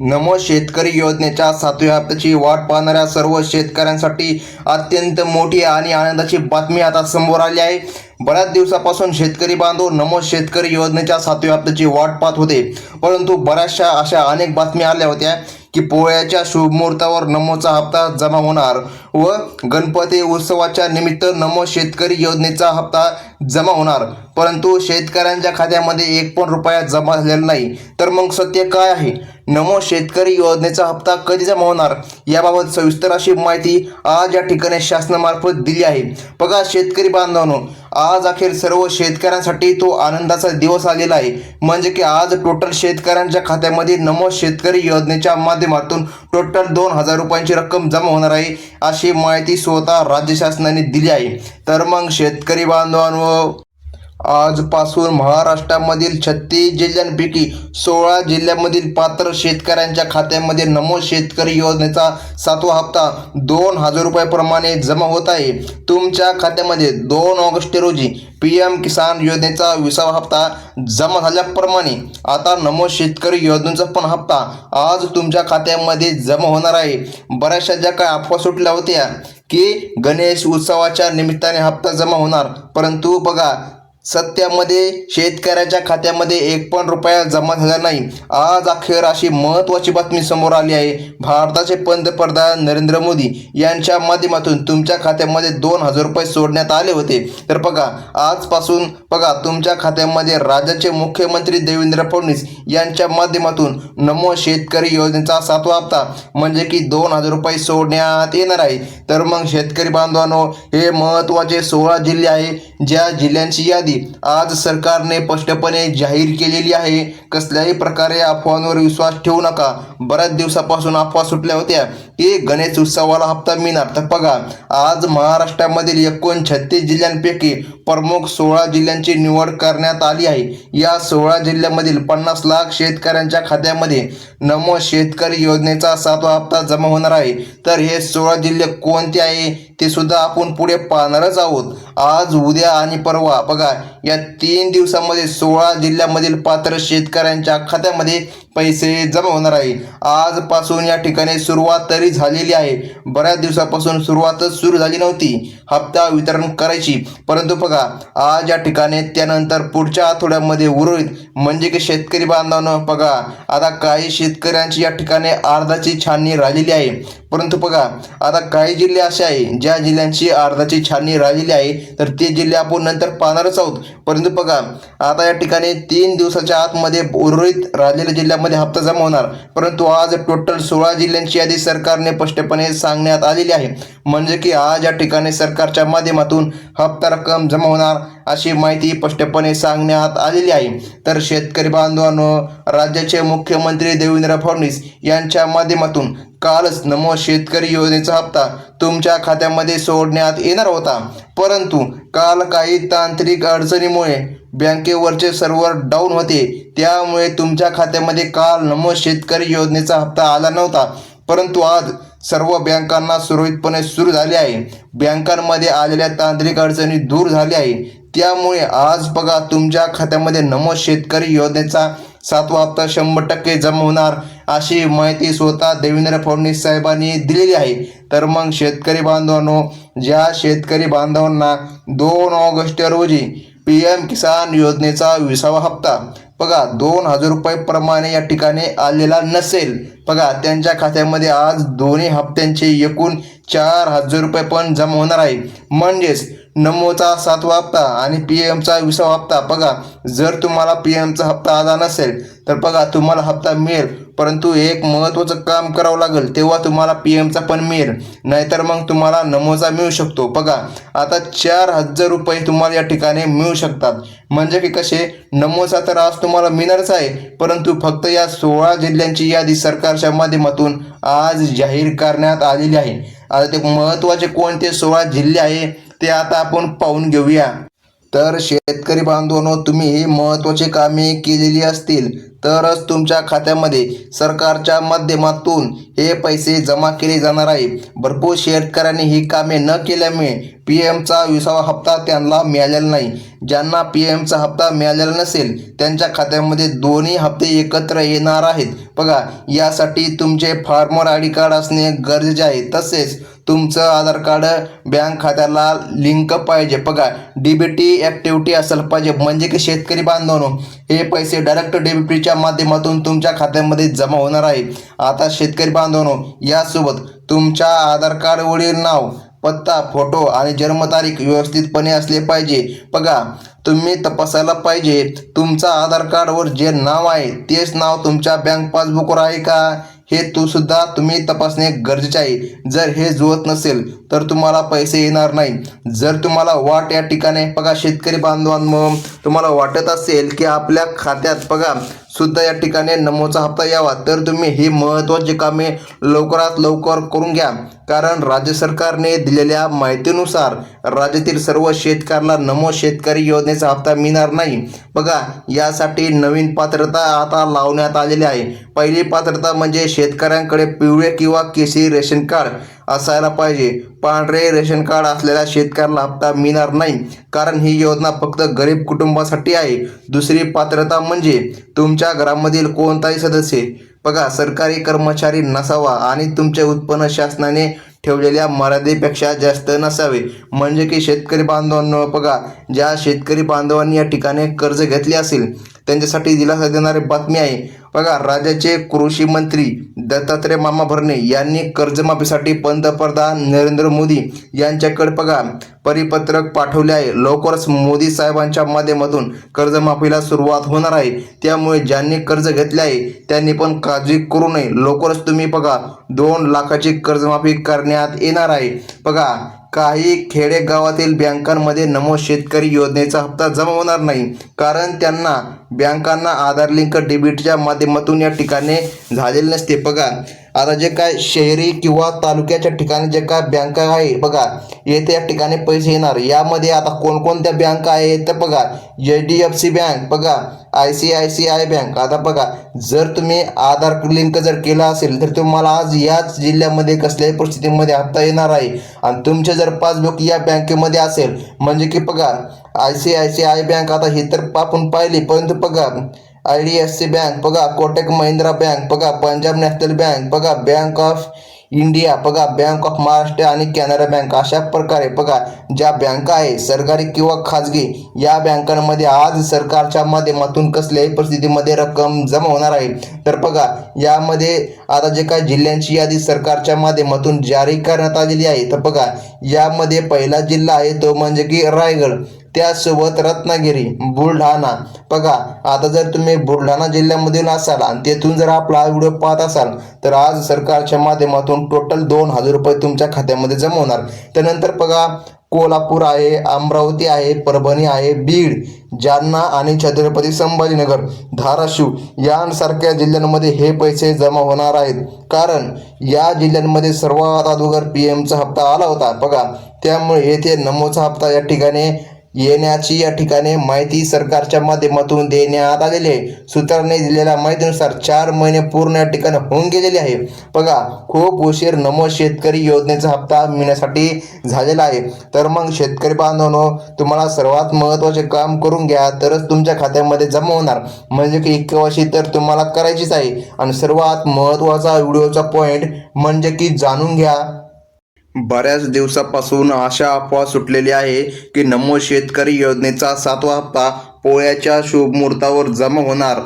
नमो शेतकरी योजनेच्या सातव्या हप्त्याची वाट पाहणाऱ्या सर्व शेतकऱ्यांसाठी अत्यंत मोठी आणि आनंदाची बातमी आता समोर आली आहे. बऱ्याच दिवसापासून शेतकरी बांधव नमो शेतकरी योजनेच्या सातव्या हप्त्याची वाट पाहत होते. परंतु बऱ्याचशा अशा अनेक बातम्या आल्या होत्या की पोळ्याच्या शुभमुहूर्तावर नमोचा हप्ता जमा होणार व गणपती उत्सवाच्या निमित्त नमो शेतकरी योजनेचा हप्ता जमा होणार. परंतु शेतकऱ्यांच्या खात्यामध्ये एक पण रुपया जमा झालेला नाही. तर मग सत्य काय आहे? नमो शेतकरी योजनेचा हप्ता कधी जमा होणार? याबाबत सविस्तर अशी माहिती आज या ठिकाणी शासनामार्फत दिली आहे. बघा शेतकरी बांधवांनो आज अखेर सर्व शेतकऱ्यांसाठी तो आनंदाचा दिवस आलेला आहे. म्हणजे की आज टोटल शेतकऱ्यांच्या खात्यामध्ये नमो शेतकरी योजनेच्या माध्यमातून टोटल दोन हजार रुपयांची रक्कम जमा होणार आहे अशी माहिती स्वतः राज्य शासनाने दिली आहे. तर मग शेतकरी बांधवांवर आजपासून महाराष्ट्रामधील छत्तीस जिल्ह्यांपैकी सोळा जिल्ह्यांमधील पात्र शेतकऱ्यांच्या खात्यामध्ये नमो शेतकरी योजनेचा सातवा हप्ता दोन हजार रुपयाप्रमाणे जमा होत आहे. तुमच्या खात्यामध्ये दोन ऑगस्ट रोजी पी एम किसान योजनेचा विसावा हप्ता जमा झाल्याप्रमाणे आता नमो शेतकरी योजनेचा पण हप्ता आज तुमच्या खात्यामध्ये जमा होणार आहे. बऱ्याचशा ज्या काय अफवा सुटल्या होत्या की गणेश उत्सवाच्या निमित्ताने हप्ता जमा होणार. परंतु बघा सत्यामध्ये शेतकऱ्याच्या खात्यामध्ये एक पण रुपया जमा झाला नाही. आज अखेर अशी महत्त्वाची बातमी समोर आली आहे. भारताचे पंतप्रधान नरेंद्र मोदी यांच्या माध्यमातून तुमच्या खात्यामध्ये दोन हजार रुपये सोडण्यात आले होते. तर बघा आजपासून बघा तुमच्या खात्यामध्ये राज्याचे मुख्यमंत्री देवेंद्र फडणवीस यांच्या माध्यमातून नमो शेतकरी योजनेचा सातवा हप्ता म्हणजे की दोन हजार रुपये सोडण्यात येणार आहे. तर मग शेतकरी बांधवांनो हे महत्त्वाचे सोळा जिल्हे आहे ज्या जिल्ह्यांची यादी आज सरकारने स्पष्टपणे जाहीर केलेली आहे कसल्याही प्रकारे अफवांवर विश्वास ठेवू नका. बऱ्याच दिवसापासून अफवा सुटल्या होत्या. की गणेश उत्सवाला हप्ता मिळणार. तर बघा आज महाराष्ट्रामधील एकूण छत्तीस जिल्ह्यांपैकी प्रमुख सोळा जिल्ह्यांची निवड करण्यात आली आहे. या सोळा जिल्ह्यामधील पन्नास लाख शेतकऱ्यांच्या खात्यामध्ये नमो शेतकरी योजनेचा सातवा हप्ता जमा होणार आहे. तर हे सोळा जिल्हे कोणते आहे? ते सुद्धा आपण पुढे पाहणारच आहोत. आज उद्या आणि परवा. बघा या तीन दिवसामध्ये सोळा जिल्ह्यामधील पात्र शेतकऱ्यांच्या खात्यामध्ये पैसे जमा होणार आहे. आजपासून या ठिकाणी सुरुवात तरी झालेली आहे. बऱ्याच दिवसापासून सुरुवातच सुरू झाली नव्हती. हप्ता वितरण करायची. परंतु बघा आज या ठिकाणी त्यानंतर पुढच्या आठवड्यामध्ये उर्वरित म्हणजे की शेतकरी बांधवांनो बघा आता काही शेतकऱ्यांची या ठिकाणी अर्धाची छाननी राहिलेली आहे. परंतु बघा आता काही जिल्हे असे आहे ज्या जिल्ह्यांची अर्धाची छाननी राहिलेली आहे तर ते जिल्हे आपण नंतर पाहणारच आहोत. परंतु बघा आता या ठिकाणी तीन दिवसाच्या आतमध्ये उर्वरित राहिलेल्या जिल्ह्यामध्ये हप्ता जमा होणार. परंतु आज टोटल सोळा जिल्ह्यांची यादी सरकारने स्पष्टपणे सांगण्यात आलेली आहे. म्हणजे की आज या ठिकाणी सरकारच्या माध्यमातून हप्ता रक्कम जमा होणार अशी माहिती स्पष्टपणे सांगण्यात आलेली आहे. तर शेतकरी बांधवांनो राज्याचे मुख्यमंत्री देवेंद्र फडणवीस यांच्या माध्यमातून कालच नमो शेतकरी योजनेचा हप्ता तुमच्या खात्यामध्ये सोडण्यात येणार होता. परंतु काल काही तांत्रिक अडचणीमुळे बँकेवरचे सर्व्हर डाऊन होते. त्यामुळे तुमच्या खात्यामध्ये काल नमो शेतकरी योजनेचा हप्ता आला नव्हता. परंतु आज सर्व बँकांना सुरळीतपणे सुरू झाले आहे. बँकांमध्ये आलेल्या तांत्रिक अडचणी दूर झाल्या आहे त्यामुळे आज बघा तुमच्या खात्यामध्ये नमो शेतकरी योजनेचा सातवा हप्ता शंभर टक्के जमा होणार अशी माहिती स्वतः देवेंद्र फडणवीस साहेबांनी दिलेली आहे. तर मग शेतकरी बांधवांनो ज्या शेतकरी बांधवांना दोन ऑगस्ट रोजी पी एम किसान योजनेचा विसावा हप्ता बघा दोन हजार रुपये प्रमाणे या ठिकाणी आलेला नसेल. बघा त्यांच्या खात्यामध्ये आज दोन्ही हप्त्यांचे एकूण चार हजार रुपये पण जमा होणार आहे. म्हणजेच नमोचा सातवा हप्ता आणि पी एमचा विसावा हप्ता. बघा जर तुम्हाला पी एमचा हप्ता आला नसेल तर बघा तुम्हाला हप्ता मिळेल. परंतु एक महत्त्वाचं काम करावं लागेल तेव्हा तुम्हाला पी एमचा पण मिळेल. नाहीतर मग तुम्हाला नमोचा मिळू शकतो. बघा आता चार हजार रुपये तुम्हाला या ठिकाणी मिळू शकतात. म्हणजे की कसे? नमोचा तर आज तुम्हाला मिळणारच आहे परंतु फक्त या सोळा जिल्ह्यांची यादी सरकारच्या माध्यमातून आज जाहीर करण्यात आलेली आहे. आता ते महत्त्वाचे कोणते सोळा जिल्हे आहे ते आता आपण पाहून घेऊया. तर शेतकरी बांधवांनो तुम्ही ही महत्त्वाची कामे केलेली असतील तरच तुमच्या खात्यामध्ये सरकारच्या माध्यमातून हे पैसे जमा केले जाणार आहे. भरपूर शेतकऱ्यांनी ही कामे न केल्यामुळे पी एमचा विसावा हप्ता त्यांना मिळालेला नाही. ज्यांना पी एमचा हप्ता मिळालेला नसेल त्यांच्या खात्यामध्ये दोन्ही हप्ते एकत्र येणार आहेत. बघा यासाठी तुमचे फार्मर आय डी कार्ड असणे गरजेचे आहे. तसेच तुमचं आधार कार्ड बँक खात्याला लिंक पाहिजे. बघा डीबीटी ॲक्टिव्हिटी असायला पाहिजे. म्हणजे की शेतकरी बांधवांनो हे पैसे डायरेक्ट डीबीटीच्या माध्यमातून तुमच्या खात्यामध्ये जमा होणार आहे. आता शेतकरी बांधवांनो यासोबत तुमच्या आधार कार्डवरील नाव पत्ता फोटो आणि जन्मतारीख व्यवस्थितपणे असले पाहिजे. बघा तुम्ही तपासायला पाहिजे तुमचा आधार कार्डवर जे नाव आहे तेच नाव तुमच्या बँक पासबुकवर आहे का? हे तू सुद्धा तुम्ही तपासणे गरजेचे आहे. जर हे जुळत नसेल तर तुम्हाला पैसे येणार नाही. जर तुम्हाला वाट या ठिकाणी बघा शेतकरी बांधवांनो तुम्हाला वाटत असेल की आपल्या खात्यात बघा सुद्धा या ठिकाणी नमोचा हप्ता यावा. तर तुम्ही ही महत्त्वाची कामे लवकरात लवकर करून घ्या. कारण राज्य सरकारने दिलेल्या माहितीनुसार राज्यातील सर्व शेतकऱ्याला नमो शेतकरी योजनेचा हप्ता मिळणार नाही. बघा यासाठी नवीन पात्रता आता लावण्यात आलेली आहे. पहिली पात्रता म्हणजे शेतकऱ्यांकडे पिवळे किंवा केशरी रेशन कार्ड. असायला पाहिजे. पांढरे रेशन कार्ड असलेल्या शेतकऱ्याला हप्ता मिळणार नाही. कारण ही योजना फक्त गरीब कुटुंबासाठी आहे. दुसरी पात्रता म्हणजे तुमच्या घरामधील कोणताही सदस्य बघा सरकारी कर्मचारी नसावा आणि तुमचे उत्पन्न शासनाने ठेवलेल्या मर्यादेपेक्षा जास्त नसावे. म्हणजे की शेतकरी बांधवांनो बघा ज्या शेतकरी बांधवांनी या ठिकाणी कर्ज घेतले असेल त्यांच्यासाठी दिलासा देणारी बातमी आहे. बघा राज्याचे कृषी मंत्री दत्तात्रय मामा भरणे यांनी कर्जमाफीसाठी पंतप्रधान नरेंद्र मोदी यांच्याकडे बघा परिपत्रक पाठवले आहे. लवकरच मोदी साहेबांच्या माध्यमातून कर्जमाफीला सुरुवात होणार आहे. त्यामुळे ज्यांनी कर्ज घेतले आहे त्यांनी पण काळजी करू नये. लवकरच तुम्ही बघा दोन लाखाची कर्जमाफी करण्यात येणार आहे. बघा काही खेडेगावातील बँकांमध्ये नमो शेतकरी योजनेचा हप्ता जमा होणार नाही. कारण त्यांना बँकांना आधार लिंक डेबिटच्या माध्यमातून या ठिकाणी झालेले नसते. बघा आता जे काय शहरी किंवा तालुक्याच्या ठिकाणी जे काय बँका आहे बघा येथे या ठिकाणी पैसे येणार. यामध्ये आता कोणकोणत्या बँका आहेत तर बघा. H D F C bank बघा I C I C I bank आता बघा जर तुम्ही आधार लिंक जर केला असेल तर तुम्हाला आज याच जिल्ह्यामध्ये कसल्याही परिस्थितीमध्ये हप्ता येणार आहे. आणि तुमचे जर पासबुक या बँकेमध्ये असेल म्हणजे की बघा I C I C I bank आता हे तर आपण पाहिली परंतु बघा I D F C bank बघा कोटक महिंद्रा बँक बघा पंजाब नॅशनल बँक बघा बँक ऑफ इंडिया बघा बँक ऑफ महाराष्ट्र आणि कॅनरा बँक. अशा प्रकारे बघा ज्या बँका आहे सरकारी किंवा खाजगी या बँकांमध्ये आज सरकारच्या माध्यमातून कसल्याही परिस्थितीमध्ये रक्कम जमा होणार आहे. तर बघा यामध्ये आता जे काही जिल्ह्यांची यादी सरकारच्या माध्यमातून जारी करण्यात आलेली आहे तर बघा यामध्ये पहिला जिल्हा आहे तो म्हणजे की रायगड. त्यासोबत रत्नागिरी बुलढाणा. बघा आता जर तुम्ही बुलढाणा जिल्ह्यामधील असाल आणि तेथून जर आपला हा व्हिडिओ पाहत असाल तर आज सरकारच्या माध्यमातून टोटल दोन हजार रुपये तुमच्या खात्यामध्ये जमा होणार. त्यानंतर बघा कोल्हापूर आहे अमरावती आहे परभणी आहे बीड जालना आणि छत्रपती संभाजीनगर धाराशिव यांसारख्या जिल्ह्यांमध्ये हे पैसे जमा होणार आहेत. कारण या जिल्ह्यांमध्ये सर्वात अगोदर पी एमचा हप्ता आला होता. बघा त्यामुळे येथे नमोचा हप्ता या ठिकाणी येण्याची या ठिकाणी माहिती सरकारच्या माध्यमातून देण्यात आलेली आहे. सूत्रांनी दिलेल्या माहितीनुसार चार महिने पूर्ण या ठिकाणी होऊन गेलेले आहे. बघा खूप उशीर नमो शेतकरी योजनेचा हप्ता मिळण्यासाठी झालेला आहे. तर मग शेतकरी बांधवांनो तुम्हाला सर्वात महत्त्वाचे काम करून घ्या तरच तुमच्या खात्यामध्ये जमा होणार. म्हणजे की केवायसी तर तुम्हाला करायचीच आहे. आणि सर्वात महत्त्वाचा व्हिडिओचा पॉईंट म्हणजे की जाणून घ्या. बऱ्याच दिवसापासून अशा अफवा सुटलेली आहे की नमो शेतकरी योजनेचा सातवा हप्ता पोळ्याच्या शुभमुहूर्तावर जमा होणार.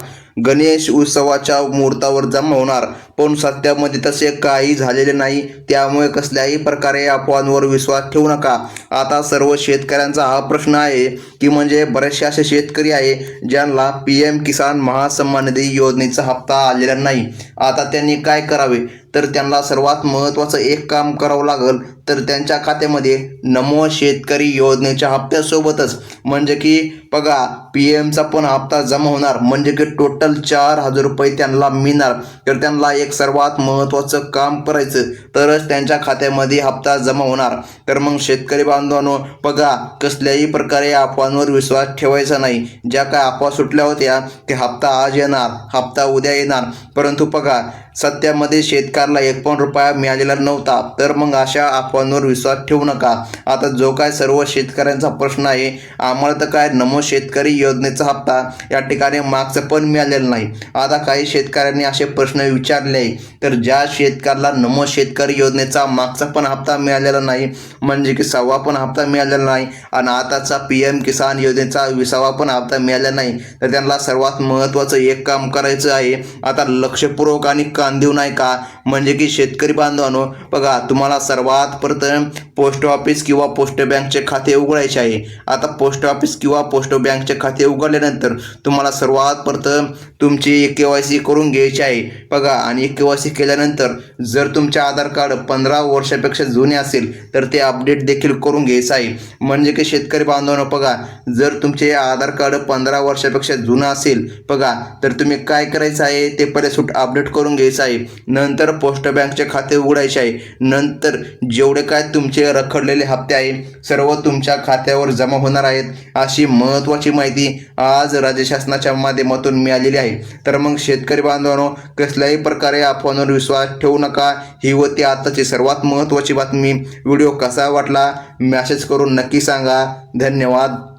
गणेश उत्सवाच्या मुहूर्तावर जमा होणार. पण सत्यामध्ये तसे काही झालेले नाही. त्यामुळे कसल्याही प्रकारे अफवांवर विश्वास ठेवू नका. आता सर्व शेतकऱ्यांचा हा प्रश्न आहे की म्हणजे बरेचसे असे शेतकरी आहे ज्यांना पी एम किसान महासन्मान निधी योजनेचा हप्ता आलेला नाही. आता त्यांनी काय करावे? तर त्यांना सर्वात महत्त्वाचं एक काम करावं लागेल. तर त्यांच्या खात्यामध्ये नमो शेतकरी योजनेच्या हप्त्यासोबतच म्हणजे की बघा पी एमचा पण हप्ता जमा होणार म्हणजे की टोटल चार हजार रुपये त्यांना मिळणार. तर त्यांना एक सर्वात महत्त्वाचं काम करायचं तरच त्यांच्या खात्यामध्ये हप्ता जमा होणार. तर मग शेतकरी बांधवांनो बघा कसल्याही प्रकारे अफवांवर विश्वास ठेवायचा नाही. ज्या काय अफवा सुटल्या होत्या ते हप्ता आज येणार हप्ता उद्या येणार. परंतु बघा सत्यामध्ये शेतकऱ्याला एक पण रुपया मिळालेला नव्हता. तर मग अशा अफवांवर विश्वास ठेवू नका. आता जो काय सर्व शेतकऱ्यांचा प्रश्न आहे आम्हाला तर काय नमो शेतकरी योजनेचा हप्ता या ठिकाणी मागचं पण मिळालेलं नाही. आता काही शेतकऱ्यांनी असे प्रश्न विचारले आहे तर ज्या शेतकऱ्याला नमो शेतकरी योजनेचा मागचा पण हप्ता मिळालेला नाही म्हणजे की सव्वा पण हप्ता मिळालेला नाही आणि आताचा पी एम किसान योजनेचा विसावा पण हप्ता मिळाला नाही तर त्यांना सर्वात महत्त्वाचं एक काम करायचं आहे आता लक्षपूर्वक आणि कान देऊ नाही का म्हणजे की शेतकरी बांधवांनो बघा तुम्हाला सर्वात प्रथम पोस्ट ऑफिस किंवा पोस्ट बँकचे खाते उघडायचे आहे. आता पोस्ट ऑफिस किंवा पोस्ट बँकचे खाते उघडल्यानंतर तुम्हाला सर्वात प्रथम तुमची के वाय सी करून घ्यायची आहे. बघा आणि के वाय सी केल्यानंतर जर तुमचे आधार कार्ड पंधरा वर्षापेक्षा जुने असेल तर ते अपडेट देखील करून घ्यायचं आहे. म्हणजे की शेतकरी बांधवांनो बघा जर तुमचे आधार कार्ड पंधरा वर्षापेक्षा जुनं असेल बघा तर तुम्ही काय करायचं आहे? ते पहिले सूट अपडेट करून घ्यायचं आहे. नंतर नंतर पोस्ट बँकचे खाते उघडायचे आहे. नंतर जेवढे काय तुमचे रखडलेले हप्ते आहे सर्व तुमच्या खात्यावर जमा होणार आहेत. अशी महत्त्वाची माहिती आज राज्य शासनाच्या माध्यमातून मिळालेली आहे. तर मग शेतकरी बांधवांनो कसल्याही प्रकारे अफवांवर विश्वास ठेवू नका. ही होती आताची सर्वात महत्त्वाची बातमी. व्हिडिओ कसा वाटला मॅसेज करून नक्की सांगा. धन्यवाद.